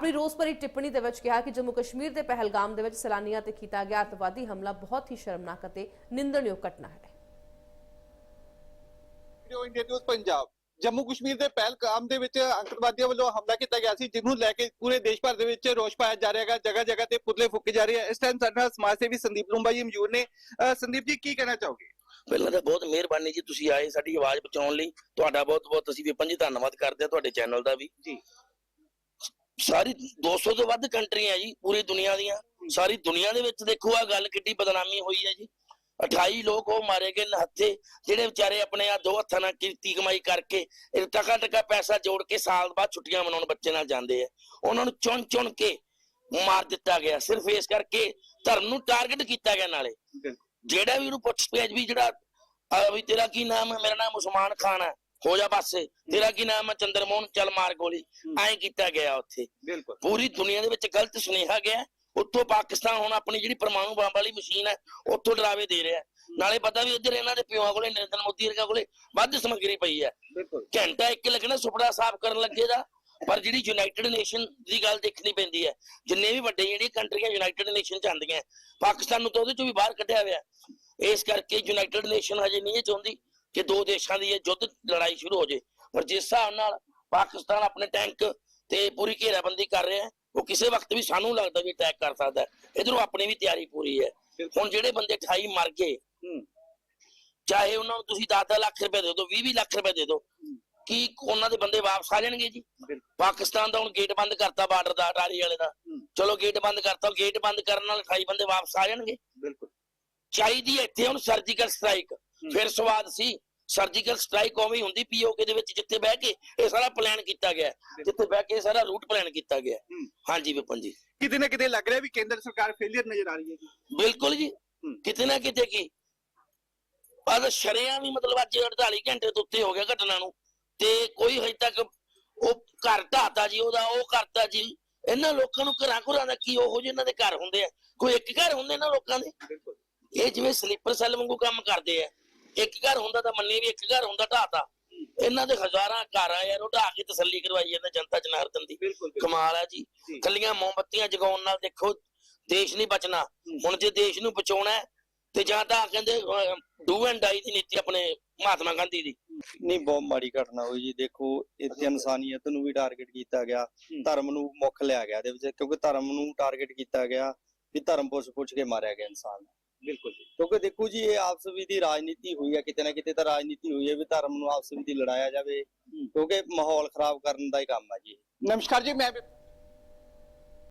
ਆਪਣੀ ਰੋਸ ਭਰੀ ਟਿੱਪਣੀ ਦੇ ਵਿੱਚ ਕਿਹਾ ਕਿ ਜੰਮੂ ਕਸ਼ਮੀਰ ਦੇ ਪਹਿਲਗਾਮ ਦੇ ਵਿੱਚ ਸੈਲਾਨੀਆਂ ਤੇ ਕੀਤਾ ਗਿਆ ਅੱਤਵਾਦੀ ਹਮਲਾ ਬਹੁਤ ਹੀ ਸ਼ਰਮਨਾਕ ਅਤੇ ਨਿੰਦਣਯੋਗ ਘਟਨਾ ਹੈ। Radio India news Punjab. Jammu Kashmir ਦੇ ਪਹਿਲਗਾਮ ਦੇ ਵਿੱਚ ਅੰਕਰਵਾਦੀਆਂ ਵੱਲੋਂ ਹਮਲਾ ਕੀਤਾ ਗਿਆ ਸੀ ਜਿਹਨੂੰ ਲੈ ਕੇ ਪੂਰੇ ਦੇਸ਼ ਭਰ ਦੇ ਵਿੱਚ ਰੋਸ ਪਾਇਆ ਜਾ ਰਿਹਾ ਹੈਗਾ ਜਗ੍ਹਾ ਜਗ੍ਹਾ ਤੇ ਪੁਤਲੇ ਫੂਕੇ ਜਾ ਰਹੇ ਆ। ਇਸ ਟਾਈਮ ਸਾਡੇ ਨਾਲ ਸਮਾਜ ਸੇਵੀ ਸੰਦੀਪ ਲੂੰਬਾ ਜੀ ਮੌਜੂਦ ਨੇ। ਸੰਦੀਪ ਜੀ ਕੀ ਕਹਿਣਾ ਚਾਹੋਗੇ? ਪਹਿਲਾਂ ਤਾਂ ਬਹੁਤ ਮਿਹਰਬਾਨੀ ਜੀ ਤੁਸੀਂ ਆਏ ਸਾਡੀ ਆਵਾਜ਼ ਪਹੁੰਚਾਉਣ ਲਈ। ਤੁਹਾਡਾ ਬਹੁਤ ਬਹੁਤ ਅਸੀਂ ਵੀ ਪੰਜੀ ਧੰਨਵਾਦ ਕਰਦੇ ਹਾਂ ਤੁਹਾਡੇ ਚੈਨਲ ਦਾ ਵੀ। ਜੀ। ਸਾਰੀ 200 ਤੋਂ ਵੱਧ ਕੰਟਰੀਆਂ ਜੀ ਪੂਰੀ ਦੁਨੀਆ ਦੀਆਂ। ਸਾਰੀ ਦੁਨੀਆ ਦੇ ਵਿੱਚ ਦੇਖੋ ਆ ਗੱਲ ਕਿੱਡੀ ਬਦਨਾਮੀ ਹੋਈ ਹੈ ਜੀ। 28 ਲੋਕ ਉਹ ਮਾਰੇ ਗਏ ਨਹੱਥੇ ਜਿਹੜੇ ਵਿਚਾਰੇ ਆਪਣੇ ਆ ਦੋ ਹੱਥਾਂ ਨਾਲ ਕਿਰਤੀ ਕਮਾਈ ਕਰਕੇ ਟਕਾ ਟਕਾ ਪੈਸਾ ਜੋੜ ਕੇ ਸਾਲ ਬਾਅਦ ਛੁੱਟੀਆਂ ਮਨਾਉਣ ਬੱਚੇ ਨਾਲ ਜਾਂਦੇ ਆ। ਉਹਨਾਂ ਨੂੰ ਚੁਣ ਚੁਣ ਕੇ ਮਾਰ ਦਿੱਤਾ ਗਿਆ। ਸਿਰਫ ਇਸ ਕਰਕੇ ਧਰਮ ਨੂੰ ਟਾਰਗੇਟ ਕੀਤਾ ਗਿਆ ਨਾਲੇ। ਜਿਹੜਾ ਵੀ ਉਹਨੂੰ ਪੁੱਛ ਪਿਆ ਵੀ ਜਿਹੜਾ ਵੀ ਤੇਰਾ ਕੀ ਨਾਮ ਹੈ? ਮੇਰਾ ਨਾਮ ਉਸਮਾਨ ਖਾਨ ਹੈ। ਹੋ ਜਾ ਪਾਸੇ ਤੇਰਾ ਕੀ ਨਾਮ ਹੈ ਚੰਦਰਮੋਹਨ। ਚੱਲ ਮਾਰ ਗੋਲੀ। ਐਂ ਕੀਤਾ ਗਿਆ ਉੱਥੇ। ਬਿਲਕੁਲ। ਪੂਰੀ ਦੁਨੀਆ ਦੇ ਵਿੱਚ ਗਲਤ ਸੁਨੇਹਾ ਗਿਆ ਉੱਥੋਂ ਪਾਕਿਸਤਾਨ ਹੁਣ ਆਪਣੀ ਜਿਹੜੀ ਪਰਮਾਣੂ ਬੰਬ ਵਾਲੀ ਮਸ਼ੀਨ ਹੈ ਉੱਥੋਂ ਡਰਾਵੇ ਦੇ ਰਿਹਾ ਨਾਲੇ ਪਤਾ ਵੀ ਇੱਧਰ ਇਹਨਾਂ ਦੇ ਪਿਓਾਂ ਕੋਲੇ ਨਰਿੰਦਰ ਮੋਦੀ ਵਰਗਾ ਕੋਲੇ ਵੱਧ ਸਮੱਗਰੀ ਪਈ ਹੈ। ਬਿਲਕੁਲ। ਘੰਟਾ ਇੱਕ ਲੱਗਣਾ ਸੁਪੜਾ ਸਾਫ਼ ਕਰਨ ਲੱਗੇ ਦਾ। ਪਰ ਜਿਹੜੀ ਯੂਨਾਈਟਿਡ ਨੇਸ਼ਨ ਦੀ ਗੱਲ ਦੇਖਣੀ ਪੈਂਦੀ ਹੈ ਜਿੰਨੇ ਵੀ ਵੱਡੇ ਜਿਹੜੀਆਂ ਕੰਟਰੀਆਂ ਯੂਨਾਈਟਿਡ ਨੇਸ਼ਨ ਚ ਆਉਂਦੀਆਂ ਪਾਕਿਸਤਾਨ ਨੂੰ ਤਾਂ ਉਹਦੇ ਚੋਂ ਵੀ ਬਾਹਰ ਕੱਢਿਆ ਹੋਇਆ ਇਸ ਕਰਕੇ ਯੂਨਾਈਟਿਡ ਨੇਸ਼ਨ ਹਜੇ ਨਹੀਂ ਇਹ ਚਾਹੁੰਦੀ। ਕਿ ਦੋ ਦੇਸ਼ਾਂ ਦੀ ਇਹ ਯੁੱਧ ਲੜਾਈ ਸ਼ੁਰੂ ਹੋ ਜੇ ਪਰ ਜਿਸ ਹਿਸਾਬ ਨਾਲ ਪਾਕਿਸਤਾਨ ਆਪਣੇ ਟੈਂਕ ਤੇ ਪੂਰੀ ਘੇਰਾਬੰਦੀ ਕਰ ਰਿਹਾ ਹੈ ਉਹ ਕਿਸੇ ਵਕਤ ਵੀ ਸਾਨੂੰ ਲੱਗਦਾ ਵੀ ਅਟੈਕ ਕਰ ਸਕਦਾ। ਹੈ ਇਧਰੋਂ ਆਪਣੀ ਵੀ ਤਿਆਰੀ ਪੂਰੀ ਹੈ। ਹੁਣ ਜਿਹੜੇ ਬੰਦੇ 28 ਮਰ ਗਏ ਚਾਹੇ ਉਹਨਾਂ ਨੂੰ ਤੁਸੀਂ 10 ਲੱਖ ਰੁਪਏ ਦੇ ਦਿਓ 20 20 ਲੱਖ ਰੁਪਏ ਦੇ ਦਿਓ ਕੀ ਉਹਨਾਂ ਦੇ ਬੰਦੇ ਵਾਪਸ ਆ ਜਾਣਗੇ ਜੀ? ਪਾਕਿਸਤਾਨ ਦਾ ਹੁਣ ਗੇਟ ਬੰਦ ਕਰਤਾ ਬਾਰਡਰ ਦਾ ਅਟਾਰੀ ਵਾਲੇ ਦਾ। ਚਲੋ ਗੇਟ ਬੰਦ ਕਰਤਾ ਗੇਟ ਬੰਦ ਕਰਨ ਨਾਲ 28 ਬੰਦੇ ਵਾਪਸ ਆ ਜਾਣਗੇ। ਬਿਲਕੁਲ। ਚਾਹੀਦੀ ਇੱਥੇ ਹੁਣ ਸਰਜੀਕਲ ਸਟ੍ਰਾਈਕ ਫਿਰ ਸਵਾਦ ਸੀ। ਸਰਜੀਕਲ ਸਟ੍ਰਾਈਕ ਉਵੇਂ ਹੁੰਦੀ ਪੀਓਕੇ ਦੇ ਵਿੱਚ ਜਿੱਥੇ ਬਹਿ ਕੇ ਇਹ ਸਾਰਾ ਪਲਾਨ ਕੀਤਾ ਗਿਆ। ਜਿੱਥੇ ਬਹਿ ਕੇ ਸਾਰਾ ਰੂਟ ਪਲਾਨ ਕੀਤਾ ਗਿਆ। ਹਾਂਜੀ ਵਿਪਨ ਜੀ। ਕਿਤੇ ਨਾ ਕਿਤੇ ਲੱਗ ਰਿਹਾ ਵੀ ਕੇਂਦਰ ਸਰਕਾਰ ਫੇਲਿਅਰ ਨਜ਼ਰ ਆ ਰਹੀ ਹੈ ਜੀ। ਬਿਲਕੁਲ ਜੀ। ਕਿਤੇ ਨਾ ਕਿਤੇ ਕੀ ਪਰ ਸ਼ਰਿਆਂ ਵੀ ਮਤਲਬ ਅੱਜ 48 ਘੰਟੇ ਤੋਂ ਉੱਤੇ ਹੋ ਗਿਆ ਘਟਨਾ ਨੂੰ। ਤੇ ਕੋਈ ਹਜੇ ਤੱਕ ਉਹ ਘਰ ਢਾਤਾ ਜੀ ਉਹਦਾ ਉਹ ਕਰਤਾ ਜੀ। ਇਹਨਾਂ ਲੋਕਾਂ ਨੂੰ ਘਰਾਂ ਘਰਾਂ ਦਾ ਕੀ ਉਹੋ ਜਿਹੇ ਇਹਨਾਂ ਦੇ ਘਰ ਹੁੰਦੇ ਆ। ਕੋਈ ਇੱਕ ਘਰ ਹੁੰਦੇ ਇਹਨਾਂ ਲੋਕਾਂ ਦੇ? ਇਹ ਜਿਵੇਂ ਸਲੀਪਰ ਸੈੱਲ ਵਾਂਗੂ ਕੰਮ ਕਰਦੇ ਆ। ਇੱਕ ਘਰ ਹੁੰਦਾ ਤਾਂ ਮੰਨੇ ਵੀ ਇੱਕ ਘਰ ਹੁੰਦਾ ਢਾਤਾ ਇਹਨਾਂ ਦੇ ਹਜ਼ਾਰਾਂ ਘਰ ਆ ਯਾਰ ਉਹ ਢਾ ਕੇ ਤਸੱਲੀ ਕਰਵਾਈ ਜਾਂਦਾ ਜਨਤਾ ਜਨਾਰਦਨ ਦੀ ਕਮਾਲ ਹੈ ਜੀ। ਕੱਲੀਆਂ ਮੋਮਬੱਤੀਆਂ ਜਗਾਉਣ ਨਾਲ ਦੇਖੋ ਦੇਸ਼ ਨਹੀਂ ਬਚਣਾ। ਹੁਣ ਜੇ ਦੇਸ਼ ਨੂੰ ਬਚਾਉਣਾ ਹੈ, ਤੇ ਜਾਂ ਤਾਂ ਕਹਿੰਦੇ ਡੂ ਐਂਡ ਡਾਈ ਦੀ ਨੀਤੀ ਆਪਣੇ ਮਹਾਤਮਾ ਗਾਂਧੀ ਦੀ। ਨਹੀਂ ਬਹੁਤ ਮਾੜੀ ਘਟਨਾ ਹੋਈ ਜੀ। ਦੇਖੋ ਇੱਥੇ ਇਨਸਾਨੀਅਤ ਨੂੰ ਵੀ ਟਾਰਗੇਟ ਕੀਤਾ ਗਿਆ। ਧਰਮ ਨੂੰ ਮੁੱਖ ਲਿਆ ਗਿਆ ਇਹਦੇ ਵਿੱਚ ਕਿਉਂਕਿ ਧਰਮ ਨੂੰ ਟਾਰਗੇਟ ਕੀਤਾ ਗਿਆ ਵੀ ਧਰਮ ਪੁੱਛ ਪੁੱਛ ਕੇ ਮਾਰਿਆ ਗਿਆ ਇਨਸਾਨ ਨੂੰ। ਬਿਲਕੁਲ ਜੀ। ਕਿਉਂਕਿ ਦੇਖੋ ਜੀ ਇਹ ਆਪਸ ਵਿੱਚ ਦੀ ਰਾਜਨੀਤੀ ਹੋਈ ਹੈ ਕਿਤੇ ਨਾ ਕਿਤੇ ਤਾਂ ਰਾਜਨੀਤੀ ਹੋਈ ਹੈ ਵੀ ਧਰਮ ਨੂੰ ਆਪਸ ਵਿੱਚ ਦੀ ਲੜਾਇਆ ਜਾਵੇ। ਕਿਉਂਕਿ ਮਾਹੌਲ ਖਰਾਬ ਕਰਨ ਦਾ ਹੀ ਕੰਮ ਹੈ ਜੀ। ਨਮਸਕਾਰ ਜੀ ਮੈਂ